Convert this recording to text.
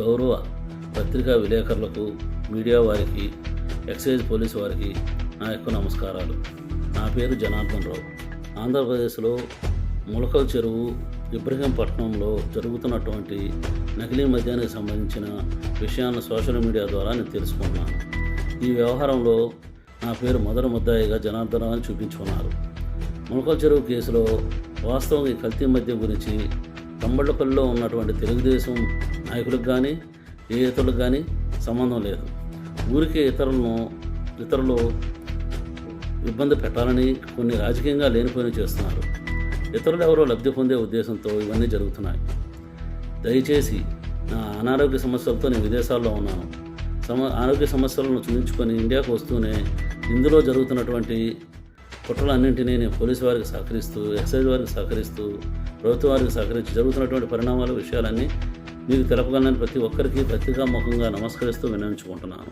గౌరవ పత్రికా విలేకరులకు మీడియా వారికి ఎక్సైజ్ పోలీసు వారికి నా యొక్క నమస్కారాలు. నా పేరు జనార్దన్ రావు. ఆంధ్రప్రదేశ్లో ములకల చెరువు ఇబ్రహీంపట్నంలో జరుగుతున్నటువంటి నకిలీ మద్యానికి సంబంధించిన విషయాలను సోషల్ మీడియా ద్వారా నేను తెలుసుకున్నాను. ఈ వ్యవహారంలో నా పేరు మొదటి ముద్దాయిగా జనార్దన అని చూపించుకున్నారు. ములకల చెరువు కేసులో వాస్తవం ఈ కల్తీ మద్యం గురించి కంబళ్ళపల్లిలో ఉన్నటువంటి తెలుగుదేశం నాయకులకు కానీ ఏ ఇతరులకు కానీ సంబంధం లేదు. ఊరికే ఇతరులను ఇతరులు ఇబ్బంది పెట్టాలని కొన్ని రాజకీయంగా లేనిపోయిన చేస్తున్నారు. ఇతరులు ఎవరో లబ్ధి పొందే ఉద్దేశంతో ఇవన్నీ జరుగుతున్నాయి. దయచేసి నా అనారోగ్య సమస్యలతో నేను విదేశాల్లో ఉన్నాను. సమ ఆరోగ్య సమస్యలను చూపించుకొని ఇండియాకు వస్తూనే ఇందులో జరుగుతున్నటువంటి కుట్రలన్నింటినీ నేను పోలీసు వారికి సహకరిస్తూ ఎక్సైజ్ వారికి సహకరిస్తూ ప్రభుత్వ వారికి సహకరించి జరుగుతున్నటువంటి పరిణామాల విషయాలన్నీ మీకు తెలపగలని ప్రతి ఒక్కరికి పత్రికాముఖంగా నమస్కరిస్తూ వినియోగించుకుంటున్నాను.